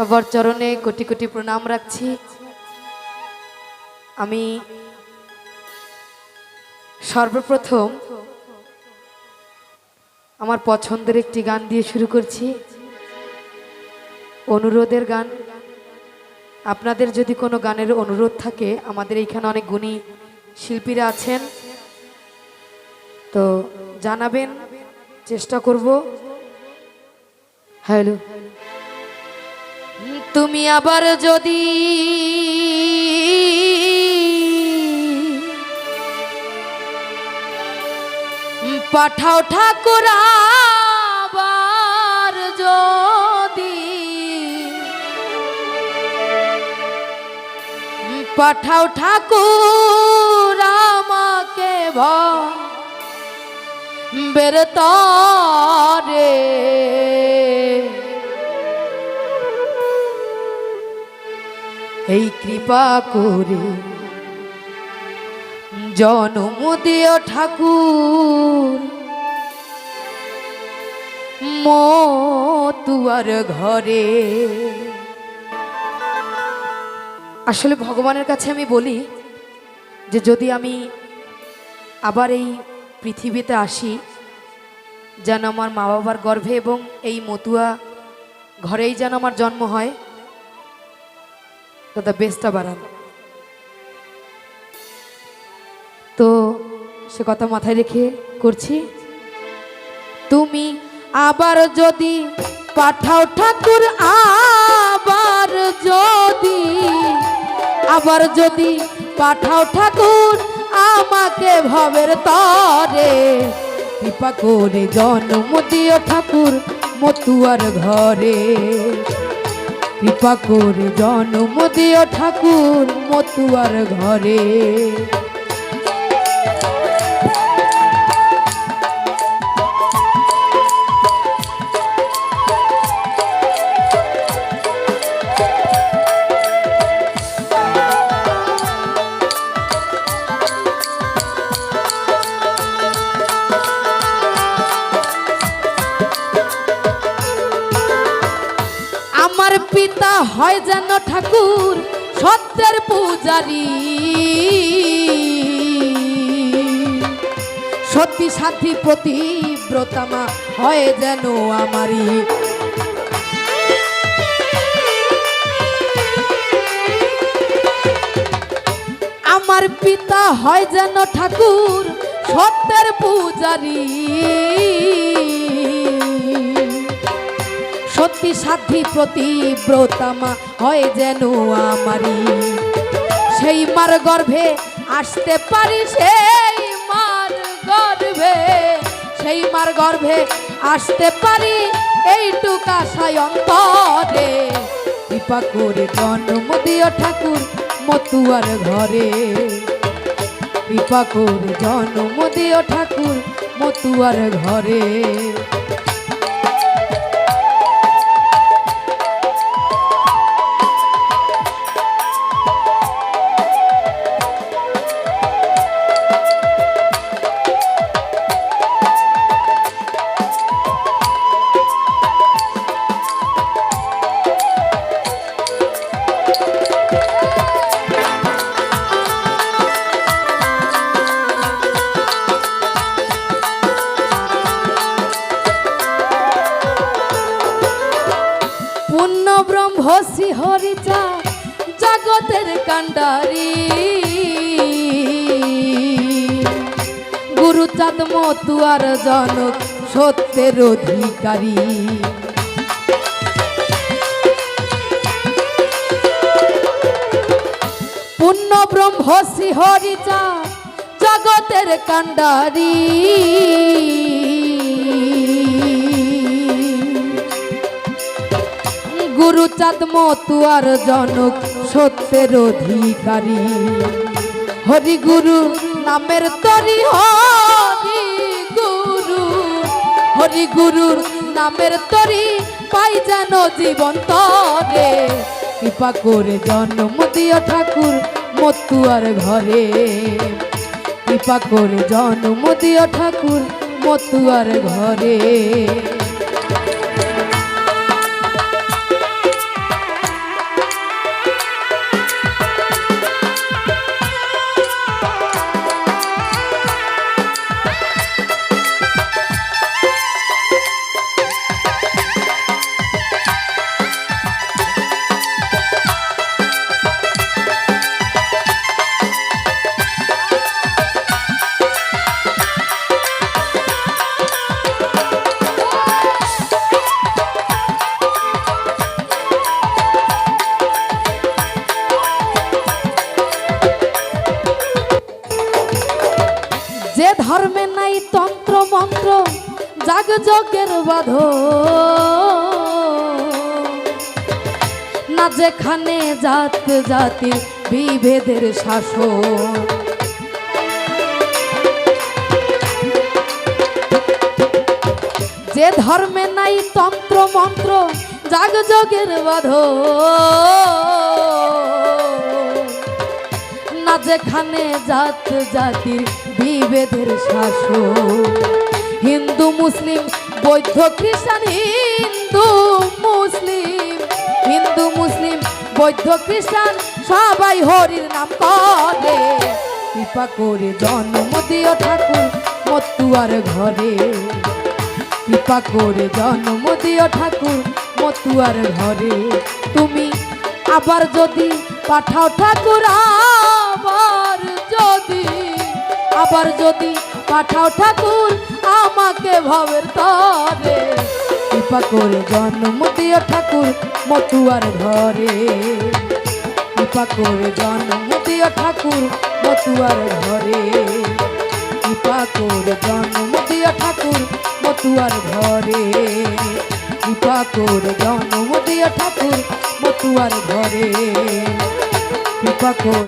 সবার চরণে কোটি কোটি প্রণাম রাখছি। আমি সর্বপ্রথম আমার পছন্দের একটি গান দিয়ে শুরু করছি। অনুরোধের গান। আপনাদের যদি কোনো গানের অনুরোধ থাকে, আমাদের এইখানে অনেক গুণী শিল্পীরা আছেন। তো জানাবেন, চেষ্টা করব। হ্যালো। তুমি আবার যদি পাঠাও ঠাকুর আবার যদি পাঠাও ঠাকুর আমাকে বেরতরে এই কৃপা করে। জনম ঠাকুর। মতুয়ার ঘরে। আসলে ভগবানের কাছে আমি বলি যে যদি আমি আবার এই পৃথিবীতে আসি, যেন আমার মা বাবার গর্ভে এবং এই মতুয়া ঘরেই যেন আমার জন্ম হয় দাদা বেস্টটা বাড়ান তো সে কথা মাথায় রেখে করছি। তুমি আবার যদি পাঠাও ঠাকুর, আবার যদি আবার যদি পাঠাও ঠাকুর আমাকে ভবের তরে, কৃপা করে জন্ম দিও ঠাকুর মতুয়ার ঘরে। কৃপা করে জন্ম দিও ঠাকুর মতুয়ার ঘরে। পিতা হয় যেন ঠাকুর সত্যের পূজারী। সত্যি সাথী প্রতিব্রতামা হয় যেন আমারই। আমার পিতা হয় যেন ঠাকুর সত্যের পূজারী। সত্যি সাধ্যি প্রতিব্রতামা হয় যেন আমারই সেই মার গর্ভে আসতে পারি, সেই মার গর্ভে, সেই মার গর্ভে আসতে পারি, এইটুকা সায়ন্তরে কৃপা করে জন্ম দিও ঠাকুর মতুয়ার ঘরে। কৃপা করে জন্ম দিও ঠাকুর মতুয়ার ঘরে। শ্রী হরিচা, জগতের কাণ্ডারি। গুরুচাঁদ মতুয়ার জনক, সত্যের অধিকারী। পূর্ণ ব্রহ্ম শ্রী হরিচা, জগতের কাণ্ডারি। গুরুচাঁদ মতুয়ার জনক, সত্যের অধিকারী। হরি গুরু নামের তরি হরি গুরু হরি গুরুর নামের তরি পাই যেন জীবন তরে। কৃপা করে জন্ম দিও ঠাকুর মতুয়ার ঘরে। কৃপা করে জন্ম দিও ঠাকুর মতুয়ার ঘরে। ধর্মে নাই তন্ত্র মন্ত্র জাগ যজ্ঞের বাধ। না যেখানে জাত জাতি বিভেদের শাসন। যে ধর্মে নাই তন্ত্র মন্ত্র জাগ যজ্ঞের বাধ। না যেখানে জাত জাতির বিভেদের শাসন। হিন্দু মুসলিম, বৌদ্ধ, খ্রিস্টান, হিন্দু মুসলিম। হিন্দু মুসলিম, বৌদ্ধ, খ্রিস্টান, সবাই হরির নাম করে। কৃপা করে জন্ম দিও ঠাকুর মতুয়ার ঘরে। কৃপা করে জন্ম দিও ঠাকুর মতুয়ার ঘরে। তুমি আবার যদি পাঠাও ঠাকুর আবার যদি পাঠাও ঠাকুর, আমাকে ভবের তরে। কৃপা করে জন্ম দিও ঠাকুর মতুয়ার ঘরে। কৃপা করে জন্ম দিও ঠাকুর মতুয়ার ঘরে। কৃপা করে জন্ম দিও ঠাকুর মতুয়ার ঘরে। কৃপা করে জন্ম দিও ঠাকুর মতুয়ার ঘরে। কৃপা করে